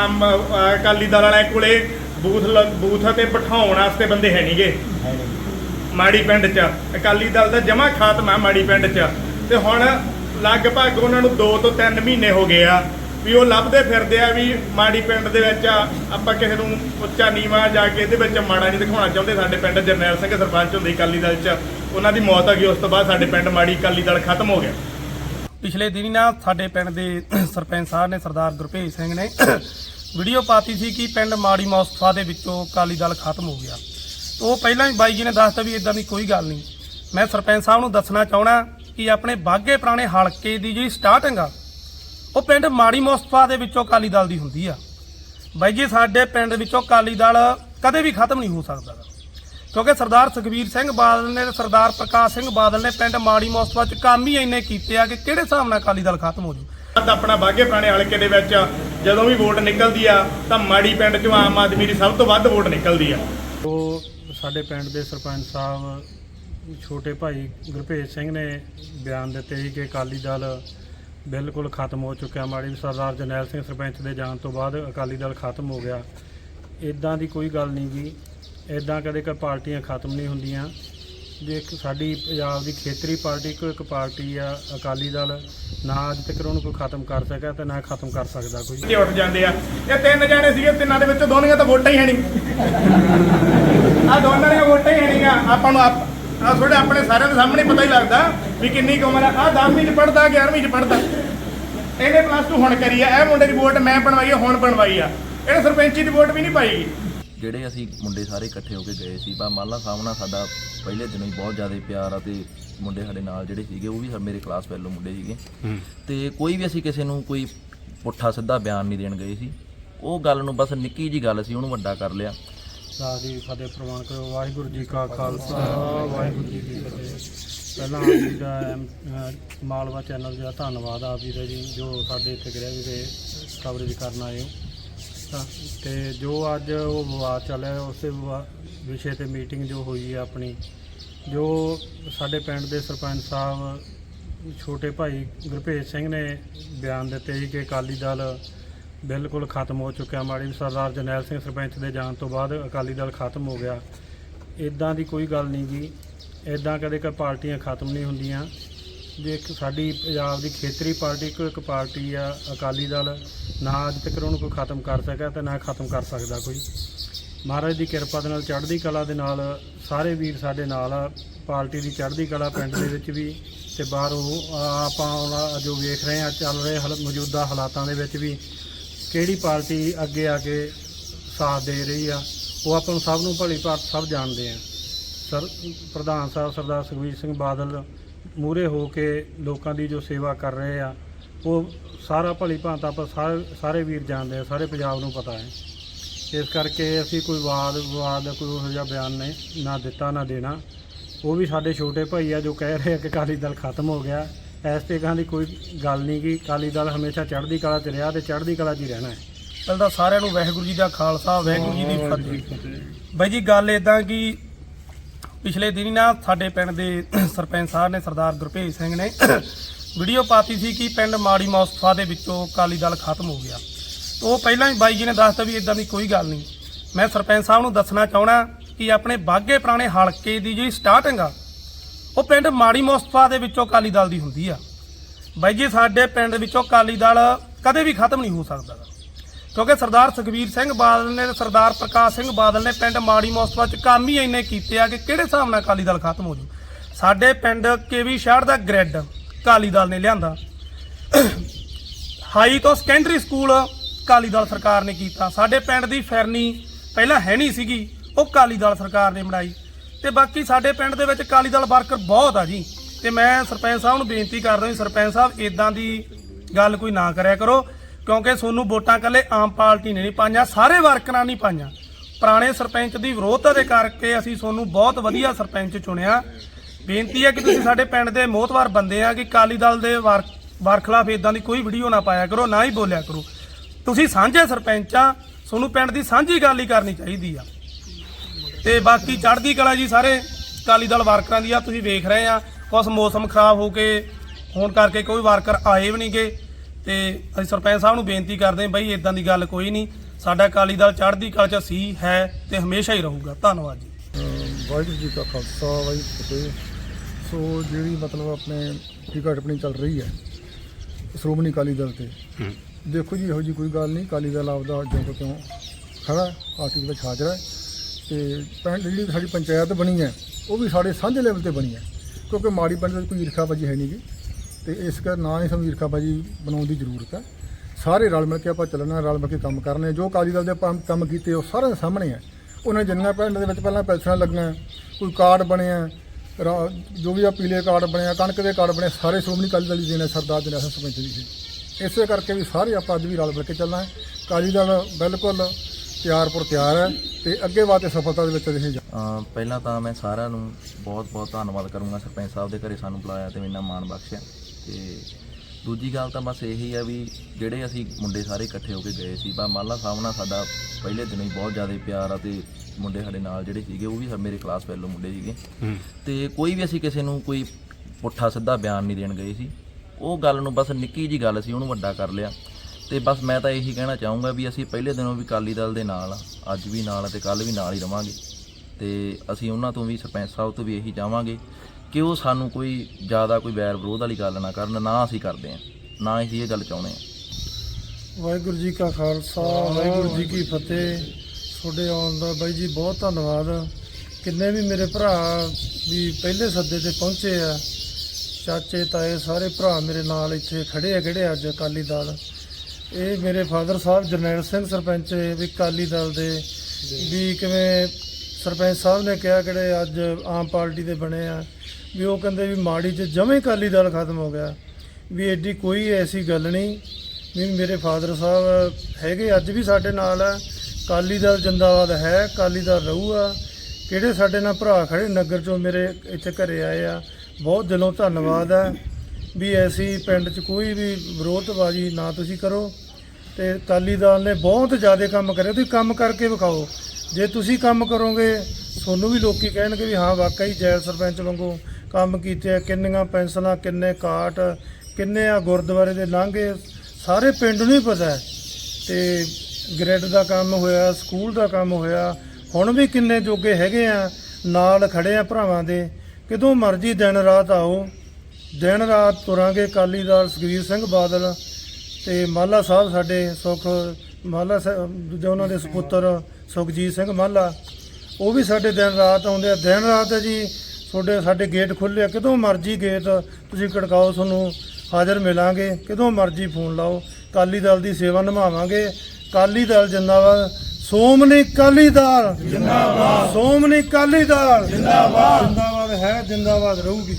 ਆਮ ਅਕਾਲੀ ਦਲ ਵਾਲਿਆਂ ਕੋਲੇ booth booth ਤੇ ਬਿਠਾਉਣ ਵਾਸਤੇ ਬੰਦੇ ਹੈ ਨਹੀਂਗੇ ਮਾੜੀ ਪਿੰਡ 'ਚ। ਅਕਾਲੀ ਦਲ ਦਾ ਜਮਾ ਖਾਤਮਾ ਮਾੜੀ ਪਿੰਡ 'ਚ। ਤੇ ਹੁਣ ਲਗਭਗ ਉਹਨਾਂ ਨੂੰ 2 ਤੋਂ 3 ਮਹੀਨੇ ਹੋ ਗਏ ਆ ਵੀ ਉਹ ਲੱਭਦੇ ਫਿਰਦੇ ਆ ਵੀ ਮਾੜੀ ਪਿੰਡ ਦੇ ਵਿੱਚ ਆਪਾਂ ਕਿਸੇ ਨੂੰ ਉੱਚਾ ਨੀਵਾ ਜਾ ਕੇ ਇਹਦੇ ਵਿੱਚ ਮਾੜਾ ਨਹੀਂ ਦਿਖਾਉਣਾ ਚਾਹੁੰਦੇ। ਸਾਡੇ ਪਿੰਡ ਜਰਨੈਲ ਸਿੰਘ ਸਰਪੰਚ ਹੁੰਦੇ ਅਕਾਲੀ ਦਲ 'ਚ। ਉਹਨਾਂ ਦੀ ਮੌਤ ਹੋ ਗਈ, ਉਸ ਤੋਂ ਬਾਅਦ ਸਾਡੇ ਪਿੰਡ ਮਾੜੀ ਅਕਾਲੀ ਦਲ ਖਤਮ ਹੋ ਗਿਆ। ਪਿਛਲੇ ਦਿਨੀ ਨਾ ਸਾਡੇ ਪਿੰਡ ਦੇ ਸਰਪੰਚ ਸਾਹਿਬ ਨੇ ਸਰਦਾਰ ਗੁਰਭੇਜ ਸਿੰਘ ਨੇ ਵੀਡੀਓ ਪਾਤੀ ਸੀ ਕਿ ਪਿੰਡ ਮਾੜੀ ਮੌਸਫਾ ਦੇ ਵਿੱਚੋਂ ਅਕਾਲੀ ਦਲ ਖਤਮ ਹੋ ਗਿਆ। ਉਹ ਪਹਿਲਾਂ ਹੀ ਬਾਈ ਜੀ ਨੇ ਦੱਸਤਾ ਵੀ ਇਦਾਂ ਦੀ ਕੋਈ ਗੱਲ ਨਹੀਂ। ਮੈਂ ਸਰਪੰਚ ਸਾਹਿਬ ਨੂੰ ਦੱਸਣਾ ਚਾਹਣਾ ਕਿ ਆਪਣੇ ਬਾਗੇ ਪੁਰਾਣੇ ਹਲਕੇ ਦੀ ਜਿਹੜੀ ਸਟਾਰਟਿੰਗ ਆ, ਉਹ ਪਿੰਡ ਮਾੜੀ ਮੌਸਫਾ ਦੇ ਵਿੱਚੋਂ ਅਕਾਲੀ ਦਲ ਦੀ ਹੁੰਦੀ ਆ। ਬਾਈ ਜੀ, ਸਾਡੇ ਪਿੰਡ ਵਿੱਚੋਂ ਅਕਾਲੀ ਦਲ ਕਦੇ ਵੀ ਖਤਮ ਨਹੀਂ ਹੋ ਸਕਦਾ। ਕਿਉਂਕਿ ਸਰਦਾਰ ਸੁਖਬੀਰ ਸਿੰਘ ਬਾਦਲ ਨੇ ਤੇ ਸਰਦਾਰ ਪ੍ਰਕਾਸ਼ ਸਿੰਘ ਬਾਦਲ ਨੇ ਪਿੰਡ ਮਾੜੀ ਮੌਸਫਾ ਚ ਕੰਮ ਹੀ ਇੰਨੇ ਕੀਤੇ ਆ ਕਿ ਕਿਹੜੇ ਹਿਸਾਬ ਨਾਲ ਅਕਾਲੀ ਦਲ ਖਤਮ ਹੋ ਜੂ? ਆਪਣਾ ਬਾਗੇ ਪੁਰਾਣੇ ਹਲਕੇ ਦੇ ਵਿੱਚ ਜਦੋਂ ਵੀ ਵੋਟ ਨਿਕਲਦੀ ਆ ਤਾਂ ਮਾੜੀ ਪਿੰਡ 'ਚੋਂ ਆਮ ਆਦਮੀ ਦੀ ਸਭ ਤੋਂ ਵੱਧ ਵੋਟ ਨਿਕਲਦੀ ਆ। ਉਹ ਸਾਡੇ ਪਿੰਡ ਦੇ ਸਰਪੰਚ ਸਾਹਿਬ ਛੋਟੇ ਭਾਈ ਗੁਰਭੇਜ ਸਿੰਘ ਨੇ ਬਿਆਨ ਦਿੱਤੇ ਸੀ ਕਿ ਅਕਾਲੀ ਦਲ ਬਿਲਕੁਲ ਖਤਮ ਹੋ ਚੁੱਕਿਆ। ਮਾੜੀ ਸਰਦਾਰ ਜਰਨੈਲ ਸਿੰਘ ਸਰਪੰਚ ਦੇ ਜਾਣ ਤੋਂ ਬਾਅਦ ਅਕਾਲੀ ਦਲ ਖਤਮ ਹੋ ਗਿਆ। ਇਦਾਂ ਦੀ ਕੋਈ ਗੱਲ ਨਹੀਂ ਜੀ ਇਦਾਂ ਕਦੇ ਕਦੇ ਪਾਰਟੀਆਂ ਖਤਮ ਨਹੀਂ ਹੁੰਦੀਆਂ। ਜੇ ਇੱਕ ਸਾਡੀ ਪੰਜਾਬ ਦੀ ਖੇਤਰੀ ਪਾਰਟੀ ਕੋਈ ਇੱਕ ਪਾਰਟੀ ਆ, ਅਕਾਲੀ ਦਲ, ਨਾ ਅੱਜ ਤੱਕ ਉਹਨੂੰ ਕੋਈ ਖਤਮ ਕਰ ਸਕਿਆ ਤੇ ਨਾ ਖਤਮ ਕਰ ਸਕਦਾ ਕੋਈ। ਤੇ ਉੱਠ ਜਾਂਦੇ ਆ। ਇਹ ਤਿੰਨ ਜਾਣੇ ਸੀਗੇ, ਤਿੰਨਾਂ ਦੇ ਵਿੱਚੋਂ ਦੋਨੀਆਂ ਤਾਂ ਵੋਟਾਂ ਹੀ ਹੈ ਨਹੀਂ। ਆ ਦੋਨਾਂ ਦੀਆਂ ਵੋਟਾਂ ਹੀ ਹੈ ਨਹੀਂਆਂ। ਆਪਾਂ ਨੂੰ ਆ ਥੋੜੇ ਆਪਣੇ ਸਾਰਿਆਂ ਦੇ ਸਾਹਮਣੇ ਪਤਾ ਹੀ ਲੱਗਦਾ ਵੀ ਕਿੰਨੀ ਕੁ ਉਮਰ ਆ। ਆ 10ਵੀਂ ਚ ਪੜਦਾ 11ਵੀਂ ਚ ਪੜਦਾ ਇਹਨੇ ਪਲੱਸ 2 ਹੁਣ ਕਰੀ ਆ। ਇਹ ਮੁੰਡੇ ਦੀ ਵੋਟ ਮੈਂ ਬਣਵਾਈ ਆ, ਹੁਣ ਬਣਵਾਈ ਆ। ਇਹਨੇ ਸਰਪੰਚੀ ਦੀ ਵੋਟ ਵੀ ਨਹੀਂ ਪਾਈ। ਜਿਹੜੇ ਅਸੀਂ ਮੁੰਡੇ ਸਾਰੇ ਇਕੱਠੇ ਹੋ ਕੇ ਗਏ ਸੀ ਬਾ ਮਾਲਾ ਸਾਹਿਬ ਨਾਲ ਸਾਡਾ ਪਹਿਲੇ ਦਿਨੋਂ ਹੀ ਬਹੁਤ ਜ਼ਿਆਦਾ ਪਿਆਰ ਆ ਤੇ ਮੁੰਡੇ ਸਾਡੇ ਨਾਲ ਜਿਹੜੇ ਸੀਗੇ ਉਹ ਵੀ ਮੇਰੇ ਕਲਾਸ ਫੈਲੋ ਮੁੰਡੇ ਸੀਗੇ। ਤੇ ਕੋਈ ਵੀ ਅਸੀਂ ਕਿਸੇ ਨੂੰ ਕੋਈ ਪੁੱਠਾ ਸਿੱਧਾ ਬਿਆਨ ਨਹੀਂ ਦੇਣ ਗਏ ਸੀ। ਉਹ ਗੱਲ ਨੂੰ ਬਸ ਨਿੱਕੀ ਜੀ ਗੱਲ ਸੀ ਉਹਨੂੰ ਵੱਡਾ ਕਰ ਲਿਆ। ਦੀ ਫਤਿਹ ਪ੍ਰਵਾਨ ਕਰੋ ਵਾਹਿਗੁਰੂ ਜੀ ਕਾ ਖਾਲਸਾ ਵਾਹਿਗੁਰੂ ਜੀ ਕੀ ਫਤਿਹ। ਪਹਿਲਾਂ ਆਪ ਜੀ ਦਾ ਮਾਲਵਾ ਚੈਨਲ ਦਾ ਧੰਨਵਾਦ ਆਪ ਜੀ ਦਾ ਜੀ ਜੋ ਸਾਡੇ ਇੱਥੇ ਗ੍ਰਹਿ ਵਿਖੇ ਕਵਰੇਜ ਕਰਨ ਆਏ ਹੋ। ਤਾਂ ਤੇ ਜੋ ਅੱਜ ਉਹ ਵਿਵਾਦ ਚੱਲਿਆ ਉਸੇ ਵਿਵਾ- ਵਿਸ਼ੇ ਤੇ ਮੀਟਿੰਗ ਜੋ ਹੋਈ ਹੈ ਆਪਣੀ, ਜੋ ਸਾਡੇ ਪਿੰਡ ਦੇ ਸਰਪੰਚ ਸਾਹਿਬ, ਛੋਟੇ ਭਾਈ ਗੁਰਭੇਜ ਸਿੰਘ ਨੇ ਬਿਆਨ ਦਿੱਤੇ ਸੀ ਕਿ ਅਕਾਲੀ ਦਲ ਬਿਲਕੁਲ ਖਤਮ ਹੋ ਚੁੱਕਿਆ। ਮਾੜੀ ਸਰਦਾਰ ਜਰਨੈਲ ਸਿੰਘ ਸਰਪੰਚ ਦੇ ਜਾਣ ਤੋਂ ਬਾਅਦ ਅਕਾਲੀ ਦਲ ਖਤਮ ਹੋ ਗਿਆ। ਇਦਾਂ ਦੀ ਕੋਈ ਗੱਲ ਨਹੀਂ ਜੀ ਇਦਾਂ ਕਦੇ ਕਦੇ ਪਾਰਟੀਆਂ ਖਤਮ ਨਹੀਂ ਹੁੰਦੀਆਂ। ਜੇ ਇੱਕ ਸਾਡੀ ਪੰਜਾਬ ਦੀ ਖੇਤਰੀ ਪਾਰਟੀ ਕੋਈ ਇੱਕ ਪਾਰਟੀ ਆ, ਅਕਾਲੀ ਦਲ, ਨਾ ਅੱਜ ਤੱਕ ਉਹਨੂੰ ਕੋਈ ਖਤਮ ਕਰ ਸਕਿਆ ਤੇ ਨਾ ਖਤਮ ਕਰ ਸਕਦਾ ਕੋਈ। ਮਹਾਰਾਜ ਦੀ ਕਿਰਪਾ ਦੇ ਨਾਲ ਚੜ੍ਹਦੀ ਕਲਾ ਦੇ ਨਾਲ ਸਾਰੇ ਵੀਰ ਸਾਡੇ ਨਾਲ ਆ, ਪਾਰਟੀ ਦੀ ਚੜ੍ਹਦੀ ਕਲਾ ਪਿੰਡ ਦੇ ਵਿੱਚ ਵੀ ਤੇ ਬਾਹਰ ਉਹ ਆਪਾਂ ਹੁਣ ਜੋ ਵੇਖ ਰਹੇ ਆ, ਚੱਲ ਰਹੇ ਹਾਲ- ਮੌਜੂਦਾ ਹਾਲਾਤਾਂ ਦੇ ਵਿੱਚ ਵੀ ਕਿਹੜੀ ਪਾਰਟੀ ਅੱਗੇ ਆ ਕੇ ਸਾਥ ਦੇ ਰਹੀ ਆ, ਉਹ ਆਪਾਂ ਨੂੰ ਸਭ ਨੂੰ ਭਲੀ ਭਾਰਤ ਸਭ ਜਾਣਦੇ ਆ। ਸਰ, ਪ੍ਰਧਾਨ ਸਾਹਿਬ ਸਰਦਾਰ ਸੁਖਬੀਰ ਸਿੰਘ ਬਾਦਲ ਮੂਰੇ ਹੋ ਕੇ ਲੋਕਾਂ ਦੀ ਜੋ ਸੇਵਾ ਕਰ ਰਹੇ ਆ, ਉਹ ਸਾਰਾ ਭਲੀ ਭਾਂਤ ਆਪਾਂ ਸਾਰੇ ਸਾਰੇ ਵੀਰ ਜਾਣਦੇ ਆ, ਸਾਰੇ ਪੰਜਾਬ ਨੂੰ ਪਤਾ ਹੈ। ਇਸ ਕਰਕੇ ਅਸੀਂ ਕੋਈ ਵਾਦ ਵਿਵਾਦ, ਕੋਈ ਉਹੋ ਜਿਹਾ ਬਿਆਨ ਨਹੀਂ, ਨਾ ਦਿੱਤਾ, ਨਾ ਦੇਣਾ। ਉਹ ਵੀ ਸਾਡੇ ਛੋਟੇ ਭਾਈ ਆ ਜੋ ਕਹਿ ਰਹੇ ਆ ਕਿ ਅਕਾਲੀ ਦਲ ਖਤਮ ਹੋ ਗਿਆ। ਇਸ ਤੇ ਗਾਂ ਦੀ ਕੋਈ ਗੱਲ ਨਹੀਂ ਕਿ ਅਕਾਲੀ ਦਲ ਹਮੇਸ਼ਾ ਚੜ੍ਹਦੀ ਕਲਾ 'ਚ ਰਿਹਾ ਤੇ ਚੜ੍ਹਦੀ ਕਲਾ 'ਚ ਹੀ ਰਹਿਣਾ ਹੈ। ਪਹਿਲਾਂ ਤਾਂ ਸਾਰਿਆਂ ਨੂੰ ਵਾਹਿਗੁਰੂ ਜੀ ਦਾ ਖਾਲਸਾ, ਵਾਹਿਗੁਰੂ ਜੀ ਦੀ ਫਤਿਹ। ਬਾਈ ਜੀ, ਗੱਲ ਇਦਾਂ ਕਿ ਪਿਛਲੇ ਦਿਨੀ ਨਾ ਸਾਡੇ ਪਿੰਡ ਦੇ ਸਰਪੰਚ ਸਾਹਿਬ ਨੇ ਸਰਦਾਰ ਗੁਰਭੇਜ ਸਿੰਘ ਨੇ ਵੀਡੀਓ ਪਾਤੀ ਸੀ ਕਿ ਪਿੰਡ ਮਾੜੀ ਮੌਸਫਾ ਦੇ ਵਿੱਚੋਂ ਅਕਾਲੀ ਦਲ ਖਤਮ ਹੋ ਗਿਆ। ਤੇ ਉਹ ਪਹਿਲਾਂ ਹੀ ਬਾਈ ਜੀ ਨੇ ਦੱਸਤਾ ਵੀ ਇਦਾਂ ਦੀ ਕੋਈ ਗੱਲ ਨਹੀਂ। ਮੈਂ ਸਰਪੰਚ ਸਾਹਿਬ ਨੂੰ ਦੱਸਣਾ ਚਾਹਣਾ ਕਿ ਆਪਣੇ ਬਾਗੇ ਪੁਰਾਣੇ ਹਲਕੇ ਦੀ ਜਿਹੜੀ ਸਟਾਰਟਿੰਗ ਆ, ਉਹ ਪਿੰਡ ਮਾੜੀ ਮੌਸਫਾ ਦੇ ਵਿੱਚੋਂ ਅਕਾਲੀ ਦਲ ਦੀ ਹੁੰਦੀ ਆ। ਬਾਈ ਜੀ, ਸਾਡੇ ਪਿੰਡ ਵਿੱਚੋਂ ਅਕਾਲੀ ਦਲ ਕਦੇ ਵੀ ਖਤਮ ਨਹੀਂ ਹੋ ਸਕਦਾ। ਕਿਉਂਕਿ ਸਰਦਾਰ ਸੁਖਬੀਰ ਸਿੰਘ ਬਾਦਲ ਨੇ ਤੇ ਸਰਦਾਰ ਪ੍ਰਕਾਸ਼ ਸਿੰਘ ਬਾਦਲ ਨੇ ਪਿੰਡ ਮਾੜੀ ਮੌਸਫਾ ਚ ਕੰਮ ਹੀ ਇੰਨੇ ਕੀਤੇ ਆ ਕਿ ਕਿਹੜੇ ਹਿਸਾਬ ਨਾਲ ਅਕਾਲੀ ਦਲ ਖਤਮ ਹੋ ਜੂ? ਸਾਡੇ ਪਿੰਡ ਕੇਵੀ ਸ਼ਹਿਰ ਦਾ ਗ੍ਰਿਡ ਅਕਾਲੀ ਦਲ ਨੇ ਲਿਆਂਦਾ। ਹਾਈ ਤੋਂ ਸੈਕੰਡਰੀ ਸਕੂਲ ਅਕਾਲੀ ਦਲ ਸਰਕਾਰ ਨੇ ਕੀਤਾ। ਸਾਡੇ ਪਿੰਡ ਦੀ ਫੈਰਨੀ ਪਹਿਲਾਂ ਹੈ ਨਹੀਂ ਸੀਗੀ, ਉਹ ਅਕਾਲੀ ਦਲ ਸਰਕਾਰ ਨੇ ਬਣਾਈ। ਤੇ ਬਾਕੀ ਸਾਡੇ ਪਿੰਡ ਦੇ ਵਿੱਚ ਅਕਾਲੀ ਦਲ ਵਰਕਰ ਬਹੁਤ ਆ ਜੀ। ਤੇ ਮੈਂ ਸਰਪੰਚ ਸਾਹਿਬ ਨੂੰ ਬੇਨਤੀ ਕਰਦਾ ਹਾਂ ਸਰਪੰਚ ਸਾਹਿਬ ਇਦਾਂ ਦੀ ਗੱਲ ਕੋਈ ਨਾ ਕਰਿਆ ਕਰੋ। ਕਿਉਂਕਿ ਤੁਹਾਨੂੰ ਵੋਟਾਂ ਕੱਲੇ ਆਮ ਪਾਰਟੀ ਨੇ ਨਹੀਂ ਪਾਈਆਂ, ਸਾਰੇ ਵਰਕਰਾਂ ਨਹੀਂ ਪਾਈਆਂ। ਪੁਰਾਣੇ ਸਰਪੰਚ ਦੀ ਵਿਰੋਧਤਾ ਦੇ ਕਰਕੇ ਅਸੀਂ ਤੁਹਾਨੂੰ ਬਹੁਤ ਵਧੀਆ ਸਰਪੰਚ ਚੁਣਿਆ। ਬੇਨਤੀ ਹੈ ਕਿ ਤੁਸੀਂ ਸਾਡੇ ਪਿੰਡ ਦੇ ਮੋਹਤਵਾਰ ਬੰਦੇ ਆ ਕਿ ਅਕਾਲੀ ਦਲ ਦੇ ਵਾਰ ਵਰਖਲਾਫ ਇਦਾਂ ਦੀ ਕੋਈ ਵੀਡੀਓ ਨਾ ਪਾਇਆ ਕਰੋ, ਨਾ ਹੀ ਬੋਲਿਆ ਕਰੋ। ਤੁਸੀਂ ਸਾਂਝੇ ਸਰਪੰਚ ਆ ਤੁਹਾਨੂੰ ਪਿੰਡ ਦੀ ਸਾਂਝੀ ਗੱਲ ਹੀ ਕਰਨੀ ਚਾਹੀਦੀ ਆ। ਤੇ ਬਾਕੀ ਚੜ੍ਹਦੀ ਕਲਾ ਜੀ ਸਾਰੇ ਅਕਾਲੀ ਦਲ ਵਰਕਰਾਂ ਦੀ ਆ, ਤੁਸੀਂ ਵੇਖ ਰਹੇ ਆ, ਕੁਛ ਮੌਸਮ ਖਰਾਬ ਹੋ ਕੇ, ਹੋਣ ਕਰਕੇ ਕੋਈ ਵਰਕਰ ਆਏ ਵੀ ਨਹੀਂਗੇ ਤੇ ਅਸੀਂ ਸਰਪੰਚ ਸਾਹਿਬ ਨੂੰ ਬੇਨਤੀ ਕਰਦੇ ਹਾਂ ਬਈ ਇਦਾਂ ਦੀ ਗੱਲ ਕੋਈ ਨਹੀਂ। ਸਾਡਾ ਅਕਾਲੀ ਦਲ ਚੜ੍ਹਦੀ ਕਲਾ ਚ ਸੀ ਹੈ ਤੇ ਹਮੇਸ਼ਾ ਹੀ ਰਹੂਗਾ। ਧੰਨਵਾਦ ਜੀ। ਵਾਹਿਗੁਰੂ ਜੀ ਕਾ ਖਾਲਸਾ ਵਾਹਿਗੁਰੂ ਜੀ ਕੀ ਫਤਿਹ। ਸੋ ਜਿਹੜੀ ਮਤਲਬ ਆਪਣੇ ਟਿਕਟ ਆਪਣੀ ਚੱਲ ਰਹੀ ਹੈ ਸ਼੍ਰੋਮਣੀ ਅਕਾਲੀ ਦਲ ਤੇ। ਦੇਖੋ ਜੀ ਇਹੋ ਜੀ ਕੋਈ ਗੱਲ ਨਹੀਂ ਅਕਾਲੀ ਦਲ ਆਪਦਾ ਤੋਂ ਕਿਉਂ ਖੜਾ ਪਾਰਟੀ ਦੇ ਵਿੱਚ ਹਾਜ਼ਰ ਹੈ। ਤੇ ਪਿੰਡ ਜਿਹੜੀ ਸਾਡੀ ਪੰਚਾਇਤ ਬਣੀ ਹੈ ਉਹ ਵੀ ਸਾਡੇ ਸਾਂਝੇ ਲੈਵਲ ਤੇ ਬਣੀ ਹੈ ਕਿਉਂਕਿ ਮਾੜੀ ਪਿੰਡ ਵਿੱਚ ਕੋਈ ਈਰਖਾਬਾਜੀ ਹੈ ਨਹੀਂਗੀ ਤੇ ਇਸ ਕਰ ਨਾ ਹੀ ਸਾਨੂੰ ਈਰਖਾਬਾਜੀ ਬਣਾਉਣ ਦੀ ਜ਼ਰੂਰਤ ਹੈ। ਸਾਰੇ ਰਲ ਮਿਲ ਕੇ ਆਪਾਂ ਚੱਲਣਾ, ਰਲ ਮਿਲ ਕੇ ਕੰਮ ਕਰਨੇ। ਜੋ ਅਕਾਲੀ ਦਲ ਦੇ ਆਪਾਂ ਕੰਮ ਕੀਤੇ, ਉਹ ਸਾਰਿਆਂ ਦੇ ਸਾਹਮਣੇ ਹੈ। ਉਹਨਾਂ ਜਿੰਨਾ ਪਿੰਡ ਦੇ ਵਿੱਚ ਪਹਿਲਾਂ ਪੈਨਸ਼ਨਾਂ ਲੱਗੀਆਂ, ਕੋਈ ਕਾਰਡ ਬਣਿਆ, ਰਾ- ਜੋ ਵੀ ਆ ਪੀਲੇ ਕਾਰਡ ਬਣਿਆ, ਕਣਕ ਦੇ ਕਾਰਡ ਬਣੇ ਸਾਰੇ ਸ਼੍ਰੋਮਣੀ ਅਕਾਲੀ ਦਲ ਜੀ ਨੇ ਸਰਦਾਰ ਜਨਰਲ ਸਰਪੰਚ ਜੀ। ਸੀ ਇਸੇ ਕਰਕੇ ਵੀ ਸਾਰੇ ਆਪਾਂ ਅੱਜ ਵੀ ਰਲ ਮਿਲ ਕੇ ਚੱਲਣਾ ਅਕਾਲੀ ਦਲ ਬਿਲਕੁਲ ਤਿਆਰਪੁਰ ਤਿਆਰ ਹੈ। ਤੇ ਅੱਗੇ ਵਾਸਤੇ ਸਫਲਤਾ ਦੇ ਵਿੱਚ ਅਸੀਂ ਜਾ। ਅਮ ਪਹਿਲਾਂ ਤਾਂ ਮੈਂ ਸਾਰਿਆਂ ਨੂੰ ਬਹੁਤ-ਬਹੁਤ ਧੰਨਵਾਦ ਕਰੂੰਗਾ ਸਰਪੰਚ ਸਾਹਿਬ ਦੇ ਘਰੇ ਸਾਨੂੰ ਬੁਲਾਇਆ ਤੇ ਮੈਨੂੰ ਮਾਣ ਬਖਸ਼ਿਆ। ਤੇ ਦੂਜੀ ਗੱਲ ਤਾਂ ਬਸ ਇਹੀ ਆ ਵੀ ਜਿਹੜੇ ਅਸੀਂ ਮੁੰਡੇ ਸਾਰੇ ਇਕੱਠੇ ਹੋ ਕੇ ਗਏ ਸੀ ਬਾ ਮਾਲਾ ਸਾਹਿਬ ਨਾਲ ਸਾਡਾ ਪਹਿਲੇ ਦਿਨੋਂ ਹੀ ਬਹੁਤ ਜ਼ਿਆਦਾ ਪਿਆਰ ਆ ਤੇ ਮੁੰਡੇ ਸਾਡੇ ਨਾਲ ਜਿਹੜੇ ਸੀਗੇ ਉਹ ਵੀ ਸਭ ਮੇਰੇ ਕਲਾਸ ਫੈਲੋ ਮੁੰਡੇ ਸੀਗੇ। ਤੇ ਕੋਈ ਵੀ ਅਸੀਂ ਕਿਸੇ ਨੂੰ ਕੋਈ ਪੁੱਠਾ ਸਿੱਧਾ ਬਿਆਨ ਨਹੀਂ ਦੇਣ ਗਏ ਸੀ। ਉਹ ਗੱਲ ਨੂੰ ਬਸ ਨਿੱਕੀ ਜੀ ਗੱਲ ਸੀ ਉਹਨੂੰ ਵੱਡਾ ਕਰ ਲਿਆ। ਤੇ ਬਸ ਮੈਂ ਤਾਂ ਇਹੀ ਕਹਿਣਾ ਚਾਹੂੰਗਾ ਵੀ ਅਸੀਂ ਪਹਿਲੇ ਦਿਨੋਂ ਵੀ ਅਕਾਲੀ ਦਲ ਦੇ ਨਾਲ ਆ, ਅੱਜ ਵੀ ਨਾਲ ਆ ਤੇ ਕੱਲ ਵੀ ਨਾਲ ਹੀ ਰਵਾਂਗੇ। ਤੇ ਅਸੀਂ ਉਹਨਾਂ ਤੋਂ ਵੀ ਸਰਪੰਚ ਸਾਹਿਬ ਤੋਂ ਵੀ ਇਹੀ ਚਾਹਾਂਗੇ ਕਿ ਉਹ ਸਾਨੂੰ ਕੋਈ ਜ਼ਿਆਦਾ ਕੋਈ ਵੈਰ ਵਿਰੋਧ ਵਾਲੀ ਗੱਲ ਨਾ ਕਰਨ, ਨਾ ਅਸੀਂ ਕਰਦੇ ਹਾਂ, ਨਾ ਅਸੀਂ ਇਹ ਗੱਲ ਚਾਹੁੰਦੇ ਹਾਂ। ਵਾਹਿਗੁਰੂ ਜੀ ਕਾ ਖਾਲਸਾ, ਵਾਹਿਗੁਰੂ ਜੀ ਕੀ ਫਤਿਹ। ਤੁਹਾਡੇ ਆਉਣ ਦਾ ਬਾਈ ਜੀ ਬਹੁਤ ਧੰਨਵਾਦ। ਕਿੰਨੇ ਵੀ ਮੇਰੇ ਭਰਾ ਵੀ ਪਹਿਲੇ ਸੱਦੇ ਤੇ ਪਹੁੰਚੇ ਆ, ਚਾਚੇ, ਤਾਏ, ਸਾਰੇ ਭਰਾ ਮੇਰੇ ਨਾਲ ਇੱਥੇ ਖੜੇ ਆ ਕਿਹੜੇ ਅੱਜ ਅਕਾਲੀ ਦਲ। ਇਹ ਮੇਰੇ ਫਾਦਰ ਸਾਹਿਬ ਜਰਨੈਲ ਸਿੰਘ ਸਰਪੰਚ ਵੀ ਅਕਾਲੀ ਦਲ ਦੇ। ਵੀ ਕਿਵੇਂ ਸਰਪੰਚ ਸਾਹਿਬ ਨੇ ਕਿਹਾ ਕਿਹੜੇ ਅੱਜ ਆਮ ਪਾਰਟੀ ਦੇ ਬਣੇ ਆ, ਵੀ ਉਹ ਕਹਿੰਦੇ ਵੀ ਮਾੜੀ ਚ ਜਮੇ ਅਕਾਲੀ ਦਲ ਖਤਮ ਹੋ ਗਿਆ। ਵੀ ਐਡੀ ਕੋਈ ਐਸੀ ਗੱਲ ਨਹੀਂ, ਵੀ ਮੇਰੇ ਫਾਦਰ ਸਾਹਿਬ ਹੈਗੇ, ਅੱਜ ਵੀ ਸਾਡੇ ਨਾਲ ਆ। ਅਕਾਲੀ ਦਲ ਜਿੰਦਾਬਾਦ ਹੈ, ਅਕਾਲੀ ਦਲ ਰਹੂਗਾ ਕਿਹੜੇ ਸਾਡੇ ਨਾਲ ਭਰਾ ਖੜੇ ਨਗਰ ਚੋਂ ਮੇਰੇ ਇੱਥੇ ਘਰੇ ਆਏ ਆ। ਬਹੁਤ ਦਿਲੋਂ ਧੰਨਵਾਦ ਹੈ ਵੀ ਐਸੀ ਪਿੰਡ 'ਚ ਕੋਈ ਵੀ ਵਿਰੋਧਬਾਜ਼ੀ ਨਾ ਤੁਸੀਂ ਕਰੋ ਤੇ ਅਕਾਲੀ ਦਲ ਨੇ ਬਹੁਤ ਜ਼ਿਆਦਾ ਕੰਮ ਕਰਿਆ। ਤੁਸੀਂ ਕੰਮ ਕਰਕੇ ਵਿਖਾਓ। ਜੇ ਤੁਸੀਂ ਕੰਮ ਕਰੋਗੇ, ਤੁਹਾਨੂੰ ਵੀ ਲੋਕੀ ਕਹਿਣਗੇ ਵੀ ਹਾਂ, ਵਾਕਈ ਜੈਲ ਸਰਪੰਚ ਵਾਂਗੂ ਕੰਮ ਕੀਤੇ ਆ। ਕਿੰਨੀਆਂ ਪੈਨਸ਼ਨਾਂ, ਕਿੰਨੇ ਕਾਟ ਕਿੰਨੇ ਆ ਗੁਰਦੁਆਰੇ ਦੇ ਲਾਂਘੇ, ਸਾਰੇ ਪਿੰਡ ਨੂੰ ਹੀ ਪਤਾ ਹੈ। ਤੇ ਗ੍ਰਿਡ ਦਾ ਕੰਮ ਹੋਇਆ, ਸਕੂਲ ਦਾ ਕੰਮ ਹੋਇਆ, ਹੁਣ ਵੀ ਕਿੰਨੇ ਜੋਗੇ ਹੈਗੇ ਆ, ਨਾਲ ਖੜੇ ਆ ਭਰਾਵਾਂ ਦੇ। ਕਿਦੋਂ ਮਰਜ਼ੀ ਦਿਨ ਰਾਤ ਆਓ ਦਿਨ ਰਾਤ ਤੁਰਾਂਗੇ ਅਕਾਲੀ ਦਲ ਸੁਖਬੀਰ ਸਿੰਘ ਬਾਦਲ ਤੇ ਮਾਲਾ ਸਾਹਿਬ ਸਾਡੇ ਸੁਖ, ਮਾਲਾ ਸਾਹਿਬ ਦੂਜਾ ਉਹਨਾਂ ਦੇ ਸੁਪੁੱਤਰ ਸੁਖਜੀਤ ਸਿੰਘ ਮਾਲਾ। ਉਹ ਵੀ ਸਾਡੇ ਦਿਨ ਰਾਤ ਆਉਂਦੇ ਆ। ਦਿਨ ਰਾਤ ਜੀ ਤੁਹਾਡੇ, ਸਾਡੇ ਗੇਟ ਖੁੱਲੇ ਆ। ਕਿਦੋਂ ਮਰਜ਼ੀ ਗੇਟ ਤੁਸੀਂ ਖੜਕਾਓ, ਤੁਹਾਨੂੰ ਹਾਜ਼ਰ ਮਿਲਾਂਗੇ। ਕਿਦੋਂ ਮਰਜ਼ੀ ਫੋਨ ਲਾਓ। ਅਕਾਲੀ ਦਲ ਦੀ ਸੇਵਾ ਨਿਭਾਵਾਂਗੇ। ਅਕਾਲੀ ਦਲ ਜਿੰਦਾਬਾਦ। ਸੋਮਨੀ ਅਕਾਲੀ ਦਲ ਜਿੰਦਾਬਾਦ। ਸੋਮਨੀ ਅਕਾਲੀ ਦਲ ਜਿੰਦਾਬਾਦ। ਜਿੰਦਾਬਾਦ ਹੈ, ਜਿੰਦਾਬਾਦ ਰਹੂਗੀ।